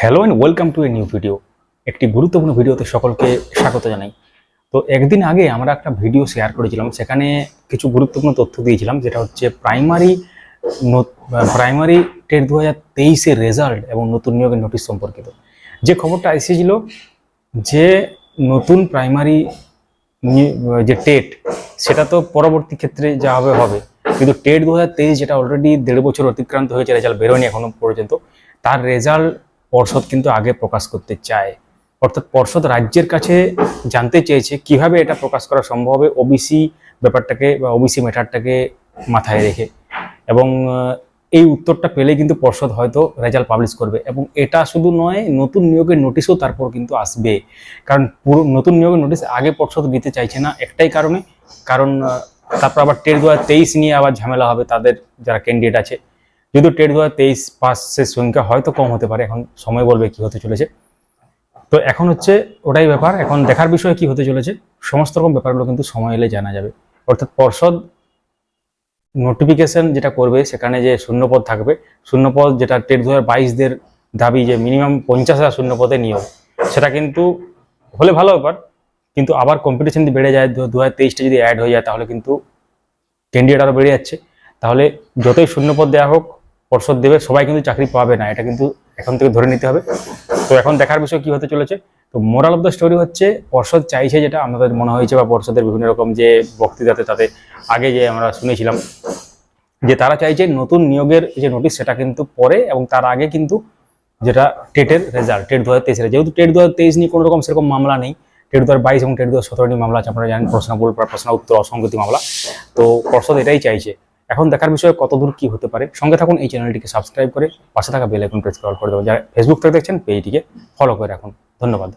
Hello and welcome to a new video একটি গুরুত্বপূর্ণ ভিডিওতে সকলকে স্বাগত জানাই। তো একদিন আগে আমরা একটা ভিডিও শেয়ার করেছিলাম, সেখানে কিছু গুরুত্বপূর্ণ তথ্য দিয়েছিলাম, যেটা হচ্ছে প্রাইমারি প্রাইমারি টেট দু হাজার তেইশের রেজাল্ট এবং নতুন নিয়োগের নোটিশ সম্পর্কিত। যে খবরটা এসেছিল যে নতুন প্রাইমারি যে টেট, সেটা তো পরবর্তী ক্ষেত্রে যা হবে হবে। কিন্তু টেট দু হাজার তেইশ যেটা অলরেডি দেড় বছর অতিক্রান্ত হয়েছে রেজাল্ট বেরোয়নি এখনও পর্যন্ত, তার রেজাল্ট পর্ষদ কিন্তু আগে প্রকাশ করতে চায়। অর্থাৎ পর্ষদ রাজ্যের কাছে জানতে চেয়েছে কীভাবে এটা প্রকাশ করা সম্ভব হবে ওবিসি ব্যাপারটাকে বা ওবিসি ম্যাটারটাকে মাথায় রেখে। এবং এই উত্তরটা পেলে কিন্তু পর্ষদ হয়তো রেজাল্ট পাবলিশ করবে। এবং এটা শুধু নয়, নতুন নিয়োগের নোটিশও তারপর কিন্তু আসবে। কারণ পুরো নতুন নিয়োগের নোটিশ আগে পর্ষদ দিতে চাইছে না একটাই কারণে। কারণ তারপর আবার টের দু হাজার তেইশ নিয়ে আবার ঝামেলা হবে তাদের যারা ক্যান্ডিডেট আছে। যদিও টেট দু হাজার তেইশ সংখ্যা হয়তো কম হতে পারে, এখন সময় বলবে কি হতে চলেছে। তো এখন হচ্ছে ওটাই ব্যাপার, এখন দেখার বিষয়ে কি হতে চলেছে, সমস্ত রকম ব্যাপারগুলো কিন্তু সময় এলে জানা যাবে। অর্থাৎ পর্ষদ নোটিফিকেশন যেটা করবে, সেখানে যে শূন্যপদ থাকবে, শূন্যপদ যেটা টেট দু হাজার বাইশদের দাবি যে মিনিমাম পঞ্চাশ হাজার শূন্যপদে নিয়োগ, সেটা কিন্তু হলে ভালো ব্যাপার, কিন্তু আবার কম্পিটিশন যদি বেড়ে যায় দু হাজার তেইশটা যদি অ্যাড হয়ে যায়, তাহলে কিন্তু ক্যান্ডিডেট আরও বেড়ে যাচ্ছে। তাহলে যতই শূন্যপদ দেওয়া হোক পর্ষদ দেবে, সবাই কিন্তু চাকরি পাবে না, এটা কিন্তু এখন থেকে ধরে নিতে হবে। তো এখন দেখার বিষয় কি হতে চলেছে? তো মোরাল অফ দ্য স্টোরি হচ্ছে, পর্ষদ চাইছে যেটা আমাদের মনে হয়েছে বা পর্ষদের বিভিন্ন রকম যে বক্তৃতাতে তাতে আগে যে আমরা শুনেছিলাম, যে তারা চাইছে নতুন নিয়োগের যে নোটিশ সেটা কিন্তু পরে এবং তার আগে কিন্তু যেটা টেটের রেজাল্ট টেট দু হাজার তেইশের যেহেতু টেট দু হাজার তেইশ নিয়ে কোনো রকম সেরকম মামলা নেই, টেট দু হাজার বাইশ এবং টেট দু হাজার সতেরো নিয়ে মামলা আছে, আপনারা জানেন, প্রশ্ন প্রশ্ন, উত্তর, অসংগতি মামলা। তো পর্ষদ এটাই চাইছে। এখন দেখার বিষয়ে কতদূর কি হতে পারে, সঙ্গে থাকুন এই চ্যানেলটিকে সাবস্ক্রাইব করে পাশে থাকা বেল আইকন প্রেস করে দেবেন। যারা ফেসবুক থেকে দেখছেন পেজটিকে ফলো করে রাখুন। ধন্যবাদ।